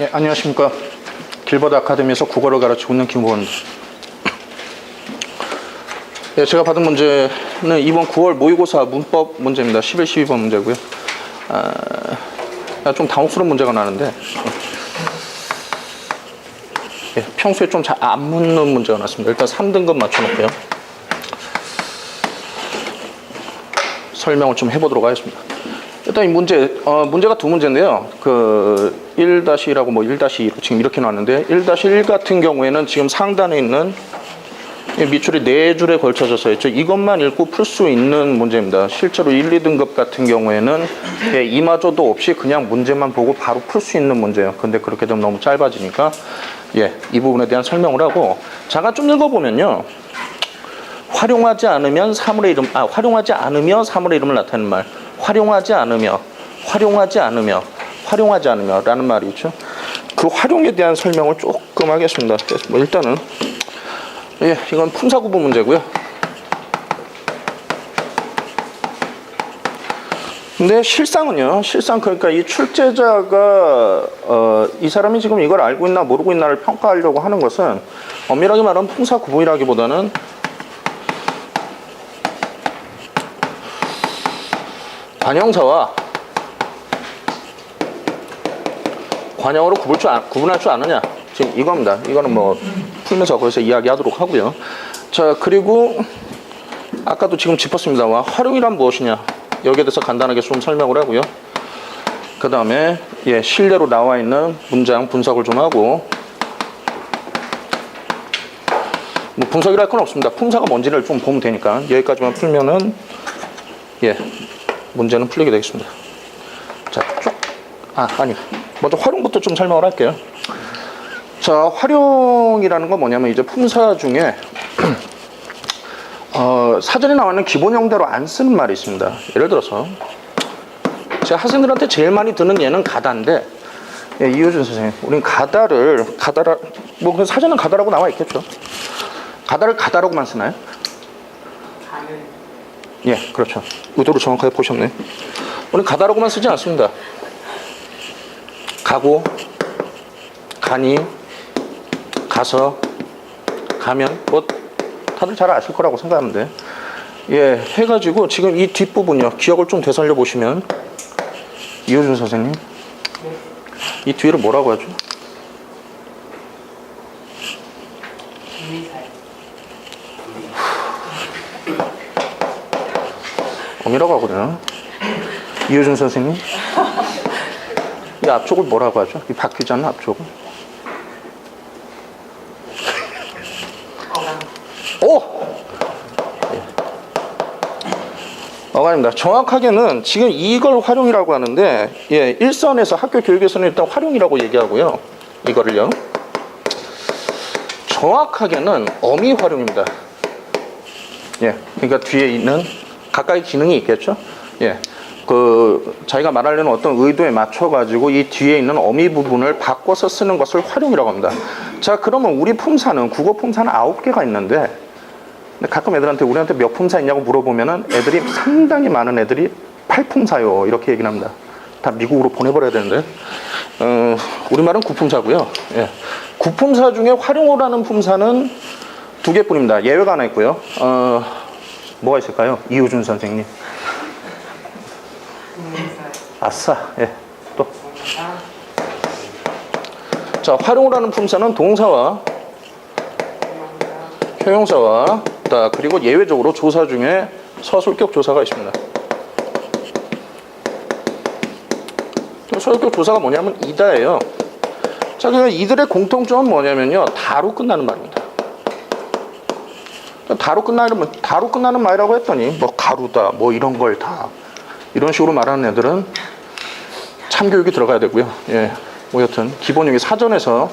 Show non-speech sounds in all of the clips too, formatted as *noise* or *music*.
예, 안녕하십니까. 길버드 아카데미에서 국어를 가르치고 있는 김고원입니다. 예, 제가 받은 문제는 이번 9월 모의고사 문법 문제입니다. 11, 12번 문제고요. 아, 좀 당혹스러운 문제가 나는데 예, 평소에 좀 잘 안 묻는 문제가 났습니다. 일단 3등급 맞춰놓고요. 설명을 좀 해보도록 하겠습니다. 일단 이 문제, 어, 문제가 두 문제인데요. 그 1-1하고 뭐 1-2 지금 이렇게 나왔는데 1-1 같은 경우에는 지금 상단에 있는 이 밑줄이 네 줄에 걸쳐져서 있죠. 이것만 읽고 풀 수 있는 문제입니다. 실제로 1, 2등급 같은 경우에는 예, 이마저도 없이 그냥 문제만 보고 바로 풀 수 있는 문제예요. 근데 그렇게 되면 너무 짧아지니까 예, 이 부분에 대한 설명을 하고 잠깐 좀 읽어보면요. 활용하지 않으면 사물의 이름, 아, 활용하지 않으며 사물의 이름을 나타내는 말. 활용하지 않으며, 활용하지 않으며, 활용하지 않으며 라는 말이 있죠. 그 활용에 대한 설명을 조금 하겠습니다. 뭐 일단은, 예, 이건 품사구분 문제고요. 근데 실상은요, 실상 그러니까 이 출제자가, 어, 이 사람이 지금 이걸 알고 있나 모르고 있나를 평가하려고 하는 것은 엄밀하게 말하면 품사 구분이라기보다는 관형사와 관형으로 구분 줄, 아- 구분할 줄 아느냐. 지금 이겁니다. 이거는 뭐 풀면서 거기서 이야기하도록 하고요. 자 그리고 아까도 지금 짚었습니다. 와 활용이란 무엇이냐. 여기에 대해서 간단하게 좀 설명을 하고요. 그 다음에 예 실내로 나와 있는 문장 분석을 좀 하고. 뭐 분석이라 할건 없습니다. 품사가 뭔지를 좀 보면 되니까. 여기까지만 풀면은 예 문제는 풀리게 되겠습니다. 자, 쭉. 아, 아니. 먼저 활용부터 좀 설명을 할게요. 자, 활용이라는 건 뭐냐면 이제 품사 중에 *clears throat* 어, 사전에 나와 있는 기본 형대로 안 쓰는 말이 있습니다. 예를 들어서 제가 학생들한테 제일 많이 드는 예는 가다인데 예, 이효준 선생님, 우린 가다를 가다라 뭐 그 사전은 가다라고 나와 있겠죠. 가다를 가다라고만 쓰나요? 예, 그렇죠. 의도를 정확하게 보셨네. 우리 가다라고만 쓰지 않습니다. 가고, 가니, 가서, 가면, 뭐, 다들 잘 아실 거라고 생각하는데. 예, 해가지고 지금 이 뒷부분이요. 기억을 좀 되살려 보시면. 이호준 선생님. 이 뒤를 뭐라고 하죠? 어미라고 하거든요. 이효준 선생님. 이 앞쪽을 뭐라고 하죠? 이 않는 앞쪽을. 오! 예. 어간입니다. 정확하게는 지금 이걸 활용이라고 하는데, 예, 일선에서 학교 교육에서는 일단 활용이라고 얘기하고요. 이거를요. 정확하게는 어미 활용입니다. 예, 그러니까 뒤에 있는 가까이 기능이 있겠죠. 예, 그 자기가 말하려는 어떤 의도에 맞춰 가지고 이 뒤에 있는 어미 부분을 바꿔서 쓰는 것을 활용이라고 합니다. 자, 그러면 우리 품사는 국어 품사는 아홉 개가 있는데 가끔 애들한테 우리한테 몇 품사 있냐고 물어보면은 애들이 상당히 많은 애들이 팔품사요 이렇게 얘기를 합니다. 다 미국으로 보내버려야 되는데 어, 우리말은 구품사고요. 예. 구품사 중에 활용어라는 품사는 두 개뿐입니다. 예외가 하나 있고요. 어, 뭐가 있을까요? 이호준 선생님. 아싸. 예. 또. 자, 활용을 하는 품사는 동사와 형용사와 다 그리고 예외적으로 조사 중에 서술격 조사가 있습니다. 서술격 조사가 뭐냐면 이다예요. 자, 그러면 이들의 공통점은 뭐냐면요. 다로 끝나는 말입니다. 다로 끝나는 다로 끝나는 말이라고 했더니 뭐 가루다 뭐 이런 걸 다 이런 식으로 말하는 애들은 참교육이 들어가야 되고요. 예, 뭐 여튼 기본형이 사전에서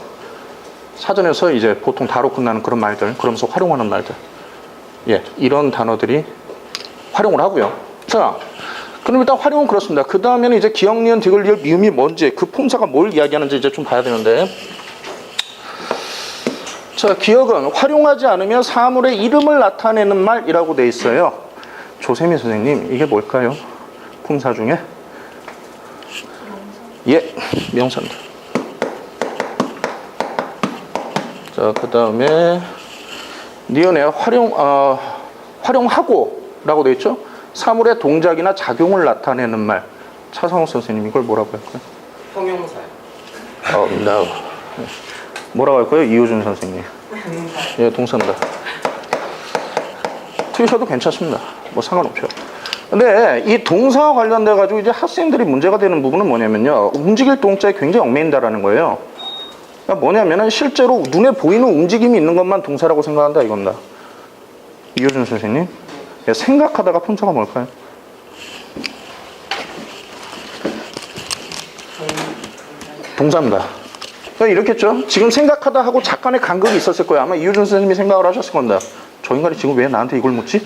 사전에서 이제 보통 다로 끝나는 그런 말들 그러면서 활용하는 말들 예 이런 단어들이 활용을 하고요. 자. 그럼 일단 활용은 그렇습니다. 그 다음에는 이제 기억, 니은, 디귿, 리을, 미음이 뭔지, 그 품사가 뭘 이야기하는지 이제 좀 봐야 되는데. 자, 기억은 활용하지 않으면 사물의 이름을 나타내는 말이라고 돼 있어요. 조세미 선생님, 이게 뭘까요? 품사 중에? 예, 명사입니다. 자, 그 다음에 니은에 활용, 어, 활용하고 라고 되어 있죠? 사물의 동작이나 작용을 나타내는 말. 차상호 선생님 이걸 뭐라고 할까요? 형용사요. 어, no. 뭐라고 할 거예요? 이호준 선생님. 예, 동사입니다. 틀리셔도 괜찮습니다. 뭐 상관없죠. 근데 이 동사와 관련돼 가지고 이제 학생들이 문제가 되는 부분은 뭐냐면요. 움직일 동자에 굉장히 얽매인다라는 거예요. 그러니까 뭐냐면은 실제로 눈에 보이는 움직임이 있는 것만 동사라고 생각한다 이겁니다. 이호준 선생님. 예, 생각하다가 품사가 뭘까요? 동사입니다. 이렇겠죠? 지금 생각하다 하고 잠깐의 간극이 있었을 거예요. 아마 이유준 선생님이 생각을 하셨을 겁니다. 저 인간이 지금 왜 나한테 이걸 묻지?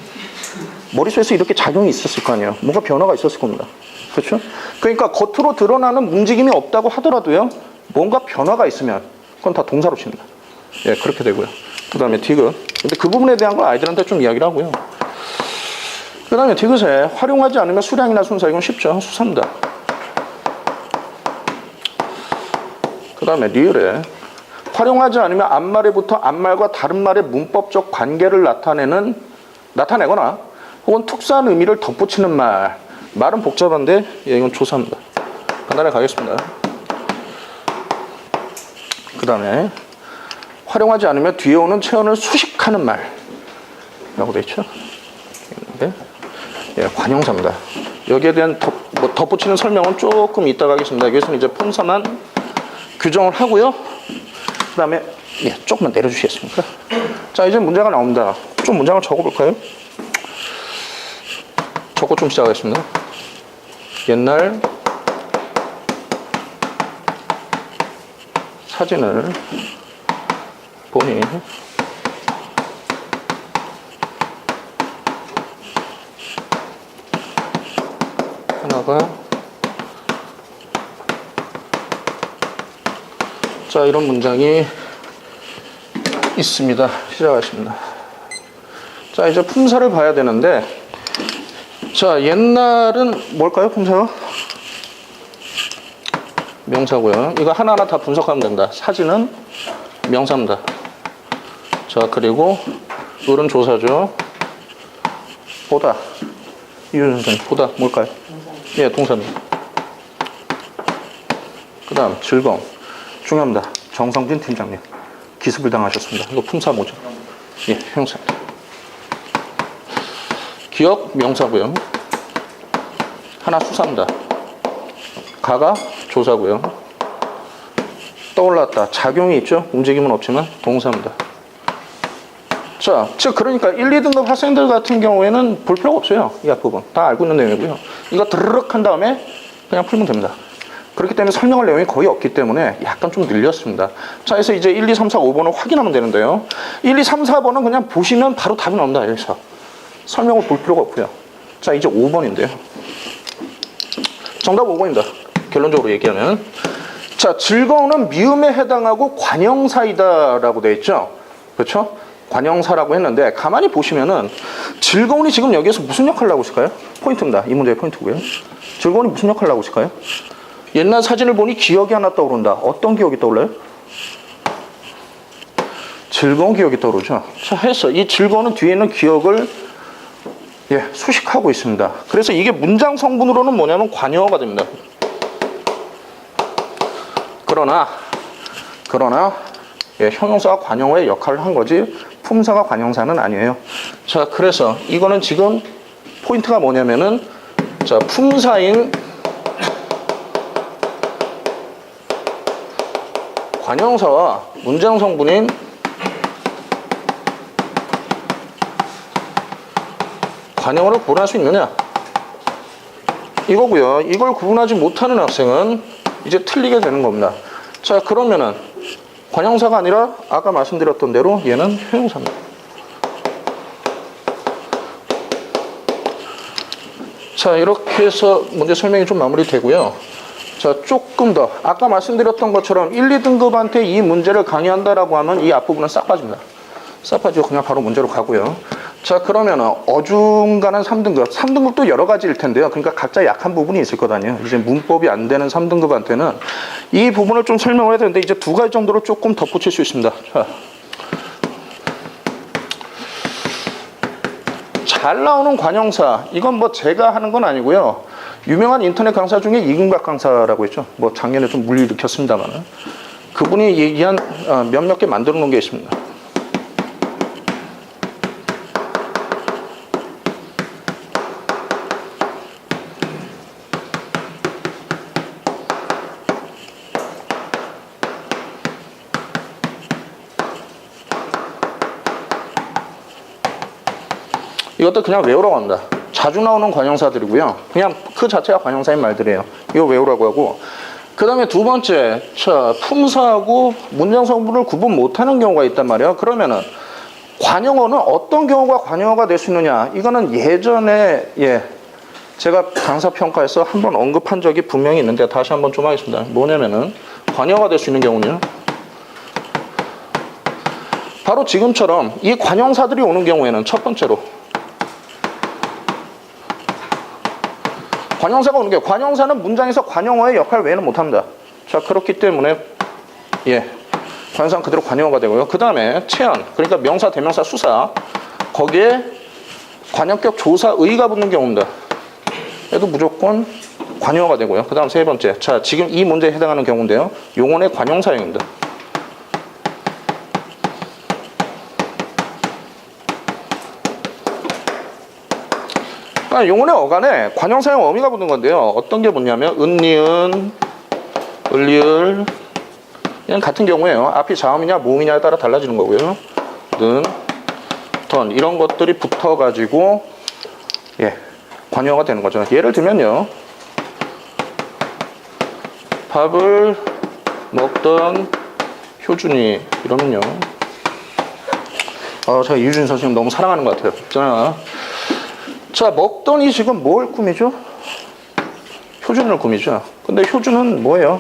머릿속에서 이렇게 작용이 있었을 거 아니에요. 뭔가 변화가 있었을 겁니다. 그렇죠? 그러니까 겉으로 드러나는 움직임이 없다고 하더라도요. 뭔가 변화가 있으면 그건 다 동사로 칩니다. 예, 그렇게 되고요. 그 다음에 디귿. 근데 그 부분에 대한 걸 아이들한테 좀 이야기를 하고요. 그 다음에 디귿에 활용하지 않으면 수량이나 순사 이건 쉽죠. 수사입니다. 그 다음에 리을에 활용하지 않으면 앞말에부터 앞말과 다른 말의 문법적 관계를 나타내는 나타내거나 혹은 특수한 의미를 덧붙이는 말 말은 복잡한데 예, 이건 조사입니다 간단하게 가겠습니다 그 다음에 활용하지 않으면 뒤에 오는 체언을 수식하는 말라고 되어 있죠 네. 예, 관용사입니다 여기에 대한 덧, 뭐 덧붙이는 설명은 조금 이따가 하겠습니다 여기서는 이제 품사만 규정을 하고요. 그 다음에 예, 조금만 내려주시겠습니까? 자 이제 문제가 나옵니다. 좀 문장을 적어볼까요? 적고 좀 시작하겠습니다. 옛날 사진을 보니 하나가 자, 이런 문장이 있습니다. 시작하겠습니다. 자, 이제 품사를 봐야 되는데, 자, 옛날은 뭘까요, 품사가? 명사고요. 이거 하나하나 다 분석하면 된다. 사진은 명사입니다. 자, 그리고 을은 조사죠. 보다. 이윤 선생님, 보다 뭘까요? 예, 동사입니다. 그 다음, 즐거움. 중요합니다. 정성진 팀장님. 기습을 당하셨습니다. 이거 품사 뭐죠? 예, 형사. 기억 명사고요. 하나 수사입니다. 가가 조사고요. 떠올랐다. 작용이 있죠? 움직임은 없지만 동사입니다. 자, 즉 그러니까 1, 2등급 학생들 같은 경우에는 볼 필요가 없어요. 이 앞부분. 다 알고 있는 내용이고요. 이거 드르륵 한 다음에 그냥 풀면 됩니다. 그렇기 때문에 설명할 내용이 거의 없기 때문에 약간 좀 늘렸습니다. 자, 그래서 이제 1, 2, 3, 4, 5번을 확인하면 되는데요. 1, 2, 3, 4번은 그냥 보시면 바로 답이 나옵니다. 여기서. 설명을 볼 필요가 없고요. 자, 이제 5번인데요. 정답 5번입니다. 결론적으로 얘기하면. 자, 즐거움은 미음에 해당하고 관형사이다라고 되어 있죠. 그렇죠? 관형사라고 했는데 가만히 보시면은 즐거움이 지금 여기에서 무슨 역할을 하고 있을까요? 포인트입니다. 이 문제의 포인트고요. 즐거움이 무슨 역할을 하고 있을까요? 옛날 사진을 보니 기억이 하나 떠오른다. 어떤 기억이 떠올라요? 즐거운 기억이 떠오르죠. 자, 해서 이 즐거움은 뒤에 있는 기억을 예, 수식하고 있습니다. 그래서 이게 문장 성분으로는 뭐냐면 관여어가 됩니다. 그러나 그러나 예, 형용사가 관용어의 역할을 한 거지 품사가 관용사는 아니에요. 자, 그래서 이거는 지금 포인트가 뭐냐면은 자, 품사인 관형사와 문장 성분인 관형어를 구분할 수 있느냐? 이거고요. 이걸 구분하지 못하는 학생은 이제 틀리게 되는 겁니다. 자, 그러면은 관형사가 아니라 아까 말씀드렸던 대로 얘는 형용사입니다. 자, 이렇게 해서 문제 설명이 좀 마무리되고요. 자, 조금 더. 아까 말씀드렸던 것처럼 1, 2등급한테 이 문제를 강의한다라고 하면 이 앞부분은 싹 빠집니다. 싹 빠지고 그냥 바로 문제로 가고요. 자 그러면 어중간한 3등급 3등급도 여러 가지일 텐데요. 그러니까 각자 약한 부분이 있을 거 아니에요. 이제 문법이 안 되는 3등급한테는 이 부분을 좀 설명을 해야 되는데 이제 두 가지 정도로 조금 덧붙일 수 있습니다. 자. 잘 나오는 관용사. 이건 뭐 제가 하는 건 아니고요. 유명한 인터넷 강사 중에 이근각 강사라고 있죠. 뭐 작년에 좀 물리일으켰습니다만 그분이 얘기한 어, 몇몇 개 만들어 놓은 게 있습니다. 이것도 그냥 외우라고 합니다. 자주 나오는 관형사들이고요. 그냥 그 자체가 관형사인 말들이에요. 이거 외우라고 하고. 그 다음에 두 번째, 자, 품사하고 문장 성분을 구분 못하는 경우가 있단 말이에요. 그러면은 관형어는 어떤 경우가 관형어가 될 수 있느냐? 이거는 예전에 예 제가 강사 평가에서 한번 언급한 적이 분명히 있는데 다시 한번 좀 하겠습니다. 뭐냐면은 관형어가 될 수 있는 경우는요. 바로 지금처럼 이 관형사들이 오는 경우에는 첫 번째로 관형사가 오는 게 관형사는 문장에서 관형어의 역할 외에는 못합니다. 자 그렇기 때문에 예 관상 그대로 관형어가 되고요. 그 다음에 체언 그러니까 명사 대명사 수사 거기에 관형격 조사 의가 붙는 경우입니다. 얘도 무조건 관형어가 되고요. 그 다음 세 번째 자 지금 이 문제에 해당하는 경우인데요. 용언의 관형사형입니다. 그러니까 용언의 어간에 관형사형 어미가 붙는 건데요. 어떤 게 붙냐면 은니은, 을리을 그냥 같은 경우에요. 앞이 자음이냐 모음이냐에 따라 달라지는 거고요. 는, 던 이런 것들이 붙어가지고 예 관형어가 되는 거죠. 예를 들면요. 밥을 먹던 효준이 이러면요. 어, 제가 이유준 선생님 너무 사랑하는 것 같아요. 자, 자, 먹더니 지금 뭘 꾸미죠? 효준을 꾸미죠. 근데 효준은 뭐예요?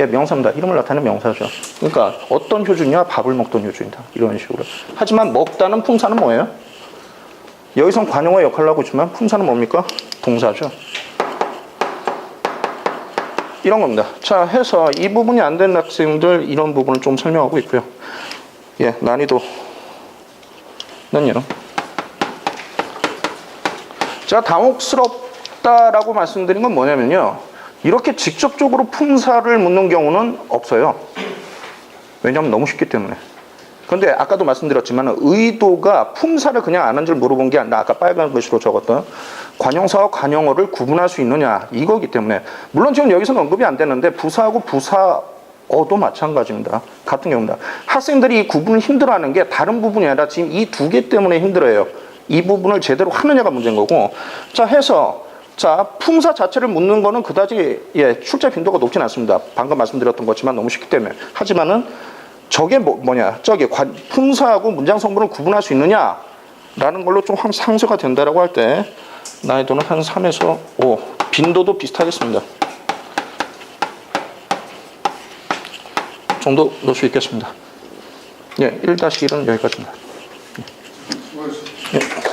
예, 명사입니다. 이름을 나타내는 명사죠. 그러니까 어떤 효준이야? 밥을 먹던 효준이다. 이런 식으로. 하지만 먹다는 품사는 뭐예요? 여기선 관용어 역할을 하고 있지만 품사는 뭡니까? 동사죠. 이런 겁니다. 자, 해서 이 부분이 안 되는 학생들 이런 부분을 좀 설명하고 있고요. 예, 난이도는요. 제가 당혹스럽다라고 말씀드린 건 뭐냐면요. 이렇게 직접적으로 품사를 묻는 경우는 없어요. 왜냐하면 너무 쉽기 때문에. 근데 아까도 말씀드렸지만 의도가 품사를 그냥 아는 줄 물어본 게 아니라 아까 빨간 글씨로 적었던 관형사와 관형어를 구분할 수 있느냐 이거기 때문에 물론 지금 여기서는 언급이 안 되는데 부사하고 부사어도 마찬가지입니다. 같은 경우입니다. 학생들이 이 구분을 힘들어하는 게 다른 부분이 아니라 지금 이 두 개 때문에 힘들어요. 이 부분을 제대로 하느냐가 문제인 거고 자 해서 자 품사 자체를 묻는 거는 그다지 예 출제 빈도가 높진 않습니다. 방금 말씀드렸던 것지만 너무 쉽기 때문에 하지만은 저게 뭐, 뭐냐 저게 관, 품사하고 문장 성분을 구분할 수 있느냐 라는 걸로 좀 항- 상쇄가 된다라고 할 때 난이도는 한 3에서 5 빈도도 비슷하겠습니다. 정도 넣을 수 있겠습니다. 예, 1-1은 여기까지입니다. Yeah. *laughs*